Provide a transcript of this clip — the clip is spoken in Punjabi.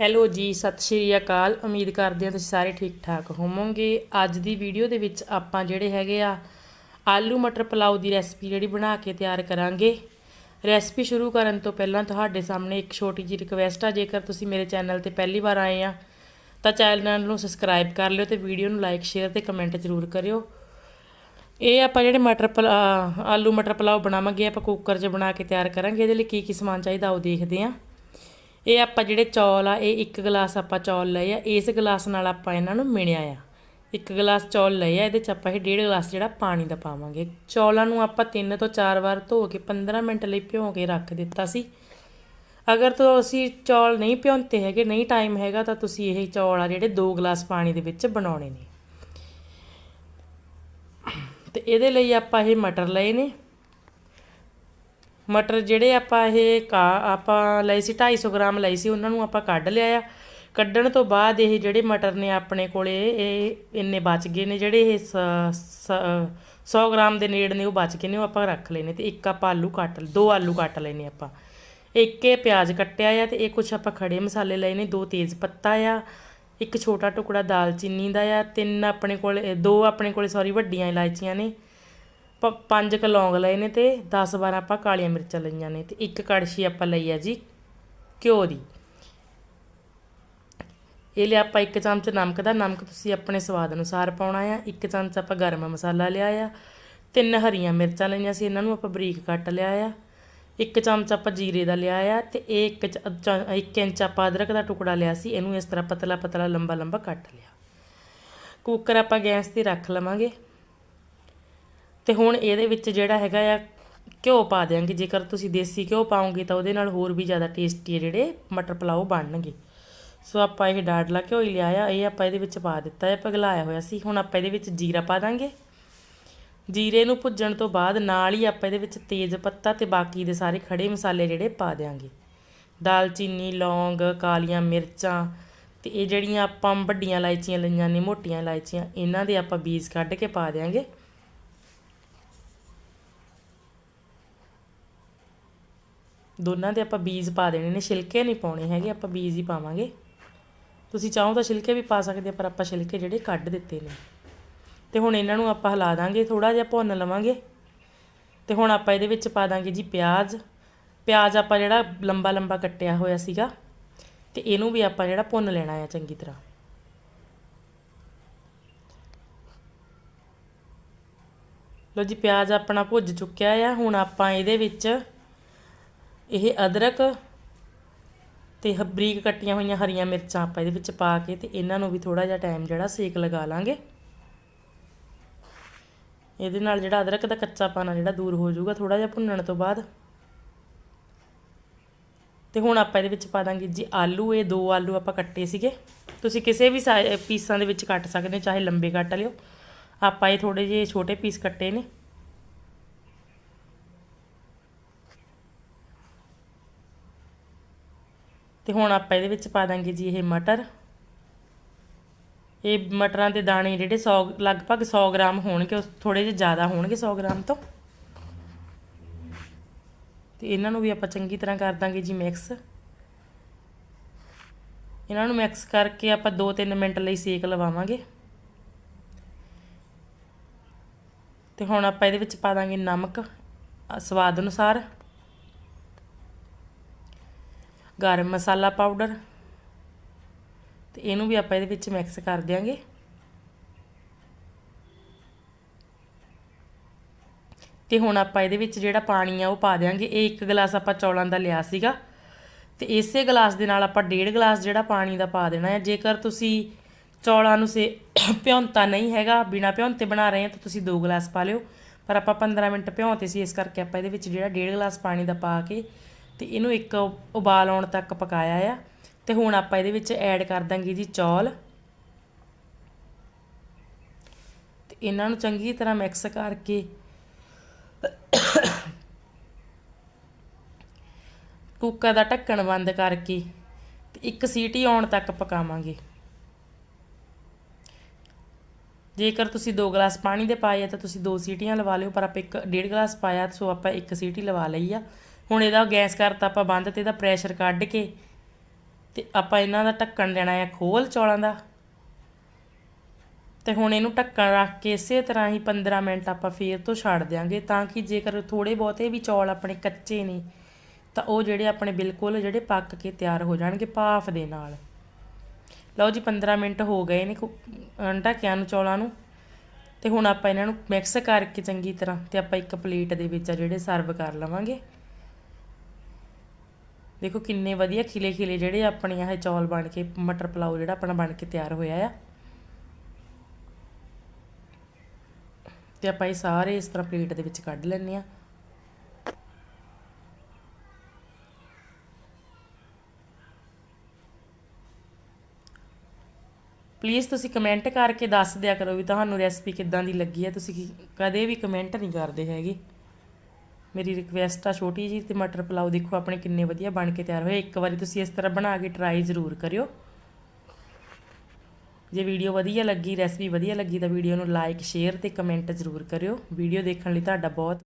ਹੈਲੋ ਜੀ, ਸਤਿ ਸ਼੍ਰੀ ਅਕਾਲ। ਉਮੀਦ ਕਰਦੇ ਹਾਂ ਤੁਸੀਂ ਸਾਰੇ ਠੀਕ ਠਾਕ ਹੋਵੋਗੇ। ਅੱਜ ਦੀ ਵੀਡੀਓ ਦੇ ਵਿੱਚ ਆਪਾਂ ਜਿਹੜੇ ਹੈਗੇ ਆ, ਆਲੂ ਮਟਰ ਪਲਾਉ ਦੀ ਰੈਸਪੀ ਜਿਹੜੀ ਬਣਾ ਕੇ ਤਿਆਰ ਕਰਾਂਗੇ। ਰੈਸਪੀ ਸ਼ੁਰੂ ਕਰਨ ਤੋਂ ਪਹਿਲਾਂ ਤੁਹਾਡੇ ਸਾਹਮਣੇ ਇੱਕ ਛੋਟੀ ਜਿਹੀ ਰਿਕਵੈਸਟ ਆ। ਜੇਕਰ ਤੁਸੀਂ ਮੇਰੇ ਚੈਨਲ ਤੇ ਪਹਿਲੀ ਵਾਰ ਆਏ ਆ, ਤਾਂ ਚੈਨਲ ਨੂੰ ਸਬਸਕ੍ਰਾਈਬ ਕਰ ਲਿਓ ਤੇ ਵੀਡੀਓ ਨੂੰ ਲਾਈਕ ਸ਼ੇਅਰ ਤੇ ਕਮੈਂਟ ਜ਼ਰੂਰ ਕਰਿਓ। ਇਹ ਆਪਾਂ ਜਿਹੜੇ ਮਟਰ ਪਲਾ- ਆਲੂ ਮਟਰ ਪਲਾਉ ਬਣਾਵਾਂਗੇ, ਆਪਾਂ ਕੁੱਕਰ 'ਚ ਬਣਾ ਕੇ ਤਿਆਰ ਕਰਾਂਗੇ। ਇਹਦੇ ਲਈ ਕੀ ਕੀ ਸਮਾਨ ਚਾਹੀਦਾ ਉਹ ਦੇਖਦੇ ਆਂ ਇਹ ਆਪਾਂ ਜਿਹੜੇ ਚੌਲ ਆ, ਇਹ ਇੱਕ ਗਲਾਸ ਆਪਾਂ ਚੌਲ ਲਏ ਆ, ਇਸ ਗਲਾਸ ਨਾਲ ਆਪਾਂ ਇਹਨਾਂ ਨੂੰ ਮਿਣਿਆ ਆ। ਇੱਕ ਗਲਾਸ ਚੌਲ ਲਏ ਆ, ਇਹਦੇ ਚ ਆਪਾਂ ਇਹ ਡੇਢ ਗਲਾਸ ਜਿਹੜਾ ਪਾਣੀ ਦਾ ਪਾਵਾਂਗੇ। ਚੌਲਾਂ ਨੂੰ ਆਪਾਂ ਤਿੰਨ ਤੋਂ ਚਾਰ ਵਾਰ ਧੋ ਕੇ 15 ਮਿੰਟ ਲਈ ਭਿਓ ਕੇ ਰੱਖ ਦਿੱਤਾ ਸੀ। ਅਗਰ ਤੋ ਅਸੀਂ ਚੌਲ ਨਹੀਂ ਭਿਉਂਤੇ ਹੈਗੇ, ਨਹੀਂ ਟਾਈਮ ਹੈਗਾ, ਤਾਂ ਤੁਸੀਂ ਇਹ ਚੌਲ ਆ ਜਿਹੜੇ 2 ਗਲਾਸ ਪਾਣੀ ਦੇ ਵਿੱਚ ਬਣਾਉਣੇ ਨੇ। ਤੇ ਇਹਦੇ ਲਈ ਆਪਾਂ ਇਹ ਮਟਰ ਲਏ ਨੇ। ਮਟਰ ਜਿਹੜੇ ਆਪਾਂ ਇਹ ਕਾ ਆਪਾਂ ਲਏ ਸੀ 250 ਗ੍ਰਾਮ ਲਏ ਸੀ, ਉਹਨਾਂ ਨੂੰ ਆਪਾਂ ਕੱਢ ਲਿਆ ਆ। ਕੱਢਣ ਤੋਂ ਬਾਅਦ ਇਹ ਜਿਹੜੇ ਮਟਰ ਨੇ ਆਪਣੇ ਕੋਲੇ, ਇਹ ਇੰਨੇ ਬਚ ਗਏ ਨੇ ਜਿਹੜੇ ਇਹ 100 ਗ੍ਰਾਮ ਦੇ ਨੇੜ ਨੇ, ਉਹ ਬਚ ਗਏ ਨੇ, ਉਹ ਆਪਾਂ ਰੱਖ ਲਏ ਨੇ ਤੇ ਇੱਕ ਆਪਾਂ ਆਲੂ ਕੱਟ, ਦੋ ਆਲੂ ਕੱਟ ਲਏ ਆਪਾਂ। ਇੱਕ ਇਹ ਪਿਆਜ਼ ਕੱਟਿਆ ਆ ਤੇ ਇਹ ਕੁਛ ਆਪਾਂ ਖੜੇ ਮਸਾਲੇ ਲਏ ਨੇ, ਦੋ ਤੇਜ਼ ਪੱਤਾ ਆ, ਇੱਕ ਛੋਟਾ ਟੁਕੜਾ ਦਾਲਚੀਨੀ ਦਾ ਆ, ਤਿੰਨ ਆਪਣੇ ਕੋਲ, ਦੋ ਆਪਣੇ ਕੋਲੇ ਸੌਰੀ ਵੱਡੀਆਂ ਇਲਾਇਚੀਆਂ ਨੇ। ਪ- ਪੰਜ ਕ ਲੌਂਗ ਲਏ ਨੇ ਤੇ 10 12 ਆਪਾਂ ਕਾਲੀਆਂ ਮਿਰਚਾਂ ਲਈਆਂ ਨੇ ਤੇ ਇੱਕ ਕੜਛੀ ਆਪਾਂ ਲਈ ਆ ਜੀ ਘਿਓ ਦੀ। ਇਹ ਲਿਆ ਆਪਾਂ ਇੱਕ ਚਮਚ ਨਮਕ ਦਾ। ਨਮਕ ਤੁਸੀਂ ਆਪਣੇ ਸਵਾਦ ਅਨੁਸਾਰ ਪਾਉਣਾ ਆ। ਇੱਕ ਚਮਚ ਆਪਾਂ ਗਰਮ ਮਸਾਲਾ ਲਿਆ ਆ। ਤਿੰਨ ਹਰੀਆਂ ਮਿਰਚਾਂ ਲਈਆਂ ਸੀ, ਇਹਨਾਂ ਨੂੰ ਆਪਾਂ ਬਰੀਕ ਕੱਟ ਲਿਆ ਆ। ਇੱਕ ਚਮਚ ਆਪਾਂ ਜੀਰੇ ਦਾ ਲਿਆ ਆ ਤੇ ਇਹ ਇੱਕ ਚ- ਇੱਕ ਇੰਚ ਆਪਾਂ ਅਦਰਕ ਦਾ ਟੁਕੜਾ ਲਿਆ ਸੀ, ਇਹਨੂੰ ਇਸ ਤਰ੍ਹਾਂ ਪਤਲਾ ਪਤਲਾ ਲੰਬਾ ਲੰਬਾ ਕੱਟ ਲਿਆ। ਕੁੱਕਰ ਆਪਾਂ ਗੈਸ ਤੇ ਰੱਖ ਲਵਾਂਗੇ। ਤੇ ਹੁਣ ਇਹਦੇ ਵਿੱਚ ਜਿਹੜਾ ਹੈਗਾ ਆ ਘਿਓ ਪਾ ਦਿਆਂਗੇ। ਜੇਕਰ ਤੁਸੀਂ ਦੇਸੀ ਘਿਓ ਪਾਓਗੇ ਤਾਂ ਉਹਦੇ ਨਾਲ ਹੋਰ ਵੀ ਜ਼ਿਆਦਾ ਟੇਸਟੀ ਜਿਹੜੇ ਮਟਰ ਪਲਾਓ ਬਣਨਗੇ। ਸੋ ਆਪਾਂ ਇਹ ਡਾਡਲਾ ਘਿਓ ਹੀ ਲਿਆ ਆ ਇਹ ਆਪਾਂ ਇਹਦੇ ਵਿੱਚ ਪਾ ਦਿੱਤਾ ਹੈ ਪਗਲਾਇਆ ਹੋਇਆ ਸੀ। ਹੁਣ ਆਪਾਂ ਇਹਦੇ ਵਿੱਚ ਜੀਰਾ ਪਾ ਦਾਂਗੇ। ਜੀਰੇ ਨੂੰ ਭੁੱਜਣ ਤੋਂ ਬਾਅਦ ਨਾਲ ਹੀ ਆਪਾਂ ਇਹਦੇ ਵਿੱਚ ਤੇਜ਼ ਪੱਤਾ ਤੇ ਬਾਕੀ ਦੇ ਸਾਰੇ ਖੜੇ ਮਸਾਲੇ ਜਿਹੜੇ ਪਾ ਦਿਆਂਗੇ। ਦਾਲਚੀਨੀ, ਲੌਂਗ, ਕਾਲੀਆਂ ਮਿਰਚਾਂ ਤੇ ਇਹ ਜਿਹੜੀਆਂ ਆਪਾਂ ਵੱਡੀਆਂ ਇਲਾਇਚੀਆਂ ਲਈਆਂ ਨੇ, ਮੋਟੀਆਂ ਇਲਾਇਚੀਆਂ, ਇਹਨਾਂ ਦੇ ਆਪਾਂ ਬੀਜ ਕੱਢ ਕੇ ਪਾ ਦਿਆਂਗੇ। ਦੋਨਾਂ ਦੇ ਆਪਾਂ ਬੀਜ ਪਾ ਦੇਣੇ ਨੇ, ਛਿਲਕੇ ਨਹੀਂ ਪਾਉਣੇ ਹੈਗੇ, ਆਪਾਂ ਬੀਜ ਹੀ ਪਾਵਾਂਗੇ। ਤੁਸੀਂ ਚਾਹੋ ਤਾਂ ਛਿਲਕੇ ਵੀ ਪਾ ਸਕਦੇ ਆ, ਪਰ ਆਪਾਂ ਛਿਲਕੇ ਜਿਹੜੇ ਕੱਢ ਦਿੱਤੇ ਨੇ। ਤੇ ਹੁਣ ਇਹਨਾਂ ਨੂੰ ਆਪਾਂ ਹਿਲਾ ਦਾਂਗੇ ਥੋੜਾ ਜਿਹਾ ਭੁੰਨ ਲਵਾਂਗੇ। ਤੇ ਹੁਣ ਆਪਾਂ ਇਹਦੇ ਵਿੱਚ ਪਾ ਦਾਂਗੇ ਜੀ ਪਿਆਜ਼। ਪਿਆਜ਼ ਆਪਾਂ ਜਿਹੜਾ ਲੰਬਾ ਲੰਬਾ ਕੱਟਿਆ ਹੋਇਆ ਸੀਗਾ, ਤੇ ਇਹਨੂੰ ਵੀ ਆਪਾਂ ਜਿਹੜਾ ਭੁੰਨ ਲੈਣਾ ਆ ਚੰਗੀ ਤਰ੍ਹਾਂ। ਲੋ ਜੀ, ਪਿਆਜ਼ ਆਪਣਾ ਭੁੱਜ ਚੁੱਕਿਆ ਆ, ਹੁਣ ਆਪਾਂ ਇਹਦੇ ਵਿੱਚ ਇਹ ਅਦਰਕ ਅਤੇ ਹ- ਬਰੀਕ ਕੱਟੀਆਂ ਹੋਈਆਂ ਹਰੀਆਂ ਮਿਰਚਾਂ ਆਪਾਂ ਇਹਦੇ ਵਿੱਚ ਪਾ ਕੇ ਅਤੇ ਇਹਨਾਂ ਨੂੰ ਵੀ ਥੋੜ੍ਹਾ ਜਿਹਾ ਟਾਈਮ ਜਿਹੜਾ ਸੇਕ ਲਗਾ ਲਾਂਗੇ। ਇਹਦੇ ਨਾਲ ਜਿਹੜਾ ਅਦਰਕ ਦਾ ਕੱਚਾ ਆ ਜਿਹੜਾ ਦੂਰ ਹੋ ਜਾਊਗਾ ਥੋੜ੍ਹਾ ਜਿਹਾ ਭੁੰਨਣ ਤੋਂ ਬਾਅਦ। ਤੇ ਹੁਣ ਆਪਾਂ ਇਹਦੇ ਵਿੱਚ ਪਾ ਦਾਂਗੇ ਜੀ ਆਲੂ, ਇਹ ਦੋ ਆਲੂ ਆਪਾਂ ਕੱਟੇ ਸੀਗੇ। ਤੁਸੀਂ ਕਿਸੇ ਵੀ ਸਾਈ- ਪੀਸਾਂ ਦੇ ਵਿੱਚ ਕੱਟ ਸਕਦੇ ਹੋ, ਚਾਹੇ ਲੰਬੇ ਕੱਟ ਲਿਓ। ਆਪਾਂ ਇਹ ਥੋੜੇ ਜਿਹੇ ਛੋਟੇ ਪੀਸ ਕੱਟੇ ਨੇ। ਤੇ ਹੁਣ ਆਪਾਂ ਇਹਦੇ ਵਿੱਚ ਪਾ ਦਾਂਗੇ ਜੀ ਇਹ ਮਟਰ। ਇਹ ਮਟਰਾਂ ਦੇ ਦਾਣੇ ਜਿਹੜੇ 100 ਲਗਭਗ 100 ਗ੍ਰਾਮ ਹੋਣਗੇ ਉਸ ਥੋੜੇ ਜਿਹੇ ਜ਼ਿਆਦਾ ਹੋਣਗੇ 100 ਗ੍ਰਾਮ ਤੋਂ। ਤੇ ਇਹਨਾਂ ਨੂੰ ਵੀ ਆਪਾਂ ਚੰਗੀ ਤਰ੍ਹਾਂ ਕਰ ਦਾਂਗੇ ਜੀ ਮਿਕਸ ਇਹਨਾਂ ਨੂੰ ਮਿਕਸ ਕਰਕੇ ਆਪਾਂ 2-3 ਮਿੰਟ ਲਈ ਸੇਕ ਲਵਾਵਾਂਗੇ। ਤੇ ਹੁਣ ਆਪਾਂ ਇਹਦੇ ਵਿੱਚ ਪਾ ਦਾਂਗੇ ਨਮਕ ਸਵਾਦ ਅਨੁਸਾਰ। ਗਰਮ ਮਸਾਲਾ ਪਾਊਡਰ ਤੇ ਇਹਨੂੰ ਵੀ ਆਪਾਂ ਇਹਦੇ ਵਿੱਚ ਮਿਕਸ ਕਰ ਦਿਆਂਗੇ। ਤੇ ਹੁਣ ਆਪਾਂ ਇਹਦੇ ਵਿੱਚ ਜਿਹੜਾ ਪਾਣੀ ਆ ਉਹ ਪਾ ਦਿਆਂਗੇ। ਇਹ ਇੱਕ ਗਲਾਸ ਆਪਾਂ ਚੌਲਾਂ ਦਾ ਲਿਆ ਸੀਗਾ। ਤੇ ਇਸੇ ਗਲਾਸ ਦੇ ਨਾਲ ਆਪਾਂ ਡੇਢ ਗਲਾਸ ਜਿਹੜਾ ਪਾਣੀ ਦਾ ਪਾ ਦੇਣਾ ਹੈ ਜੇਕਰ ਤੁਸੀਂ ਚੌਲਾਂ ਨੂੰ ਸੇ ਭਿਉਂਤਾ ਨਹੀਂ ਹੈਗਾ, ਬਿਨਾ ਭਿਉਂਤੇ ਬਣਾ ਰਹੇ ਹੋ ਤਾਂ ਤੁਸੀਂ 2 ਗਲਾਸ ਪਾ ਲਿਓ। ਪਰ ਆਪਾਂ 15 ਮਿੰਟ ਭਿਉਂਤੇ ਸੀ, ਇਸ ਕਰਕੇ ਆਪਾਂ ਇਹਦੇ ਵਿੱਚ ਜਿਹੜਾ ਡੇਢ ਗਲਾਸ ਪਾਣੀ ਦਾ ਪਾ ਕੇ ਤੇ ਇਹਨੂੰ ਇੱਕ ਉਬਾਲ ਆਉਣ ਤੱਕ ਪਕਾਇਆ ਆ ਤੇ ਹੁਣ ਆਪਾਂ ਇਹਦੇ ਵਿੱਚ ਐਡ ਕਰ ਦਾਂਗੇ ਜੀ ਚੌਲ। ਤੇ ਇਹਨਾਂ ਨੂੰ ਚੰਗੀ ਤਰ੍ਹਾਂ ਮਿਕਸ ਕਰਕੇ ਕੁੱਕਰ ਦਾ ਢੱਕਣ ਬੰਦ ਕਰਕੇ ਤੇ ਇੱਕ ਸੀਟੀ ਆਉਣ ਤੱਕ ਪਕਾਵਾਂਗੇ। ਜੇਕਰ ਤੁਸੀਂ 2 ਗਲਾਸ ਪਾਣੀ ਦੇ ਪਾਏ ਆ ਤਾਂ ਤੁਸੀਂ 2 ਸੀਟੀਆਂ ਲਵਾ ਲਿਓ, ਪਰ ਆਪਾਂ ਇੱਕ ਡੇਢ ਗਲਾਸ ਪਾਇਆ, ਸੋ ਆਪਾਂ ਇੱਕ ਸੀਟੀ ਲਵਾ ਲਈ ਆ। ਹੁਣ ਇਹਦਾ ਗੈਸ ਕਰਤਾ ਆਪਾਂ ਬੰਦ ਤੇ ਇਹਦਾ ਪ੍ਰੈਸ਼ਰ ਕੱਢ ਕੇ ਤੇ ਆਪਾਂ ਇਹਨਾਂ ਦਾ ਢੱਕਣ ਦੇਣਾ ਹੈ ਖੋਲ ਚੌਲਾਂ ਦਾ। ਤੇ ਹੁਣ ਇਹਨੂੰ ਢੱਕਣ ਰੱਖ ਕੇ ਇਸੇ ਤਰ੍ਹਾਂ ਹੀ 15 ਮਿੰਟ ਆਪਾਂ ਫੇਰ ਤੋਂ ਛੱਡ ਦਿਆਂਗੇ ਤਾਂ ਕਿ ਜੇਕਰ ਥੋੜੇ ਬਹੁਤੇ ਵੀ ਚੌਲ ਆਪਣੇ ਕੱਚੇ ਨੇ, ਤਾਂ ਉਹ ਜਿਹੜੇ ਆਪਣੇ ਬਿਲਕੁਲ ਜਿਹੜੇ ਪੱਕ ਕੇ ਤਿਆਰ ਹੋ ਜਾਣਗੇ ਭਾਫ ਦੇ ਨਾਲ। ਲਓ ਜੀ 15 ਮਿੰਟ ਹੋ ਗਏ ਨੇ ਢੱਕਿਆਂ ਨੂੰ ਚੌਲਾਂ ਨੂੰ। ਤੇ ਹੁਣ ਆਪਾਂ ਇਹਨਾਂ ਨੂੰ ਮਿਕਸ ਕਰਕੇ ਚੰਗੀ ਤਰ੍ਹਾਂ ਤੇ ਆਪਾਂ ਇੱਕ ਪਲੇਟ ਦੇ ਵਿੱਚ ਆ ਜਿਹੜੇ ਸਰਵ ਕਰ ਲਵਾਂਗੇ। ਦੇਖੋ ਕਿੰਨੇ ਵਧੀਆ ਖਿਲੇ ਖਿਲੇ ਜਿਹੜੇ ਆਪਣੀਆਂ ਇਹ ਚੌਲ ਬਣ ਕੇ, ਮਟਰ ਪਲਾਓ ਜਿਹੜਾ ਆਪਣਾ ਬਣ ਕੇ ਤਿਆਰ ਹੋਇਆ ਆ। ਤੇ ਆਪਾਂ ਇਹ ਸਾਰੇ ਇਸ ਤਰ੍ਹਾਂ ਪਲੇਟ ਦੇ ਵਿੱਚ ਕੱਢ ਲੈਣੇ ਆ ਪਲੀਜ਼ ਤੁਸੀਂ ਕਮੈਂਟ ਕਰਕੇ ਦੱਸ ਦਿਆ ਕਰੋ ਵੀ ਤੁਹਾਨੂੰ ਰੈਸਪੀ ਕਿੱਦਾਂ ਦੀ ਲੱਗੀ ਹੈ ਤੁਸੀਂ ਕਦੇ ਵੀ ਕਮੈਂਟ ਨਹੀਂ ਕਰਦੇ ਹੈਗੇ। ਮੇਰੀ ਰਿਕਵੈਸਟ ਆ ਛੋਟੀ ਜੀ ਤੇ ਮਟਰ ਪਲਾਓ ਦੇਖੋ ਆਪਣੇ ਕਿੰਨੇ ਵਧੀਆ ਬਣ ਕੇ ਤਿਆਰ ਹੋਏ ਇੱਕ ਵਾਰੀ ਤੁਸੀਂ ਇਸ ਤਰ੍ਹਾਂ ਬਣਾ ਕੇ ਟਰਾਈ ਜ਼ਰੂਰ ਕਰਿਓ। ਜੇ ਵੀਡੀਓ ਵਧੀਆ ਲੱਗੀ ਰੈਸਪੀ ਵਧੀਆ ਲੱਗੀ ਤਾਂ ਵੀਡੀਓ ਨੂੰ ਲਾਈਕ ਸ਼ੇਅਰ ਤੇ ਕਮੈਂਟ ਜ਼ਰੂਰ ਕਰਿਓ। ਵੀਡੀਓ ਦੇਖਣ ਲਈ ਤੁਹਾਡਾ ਬਹੁਤ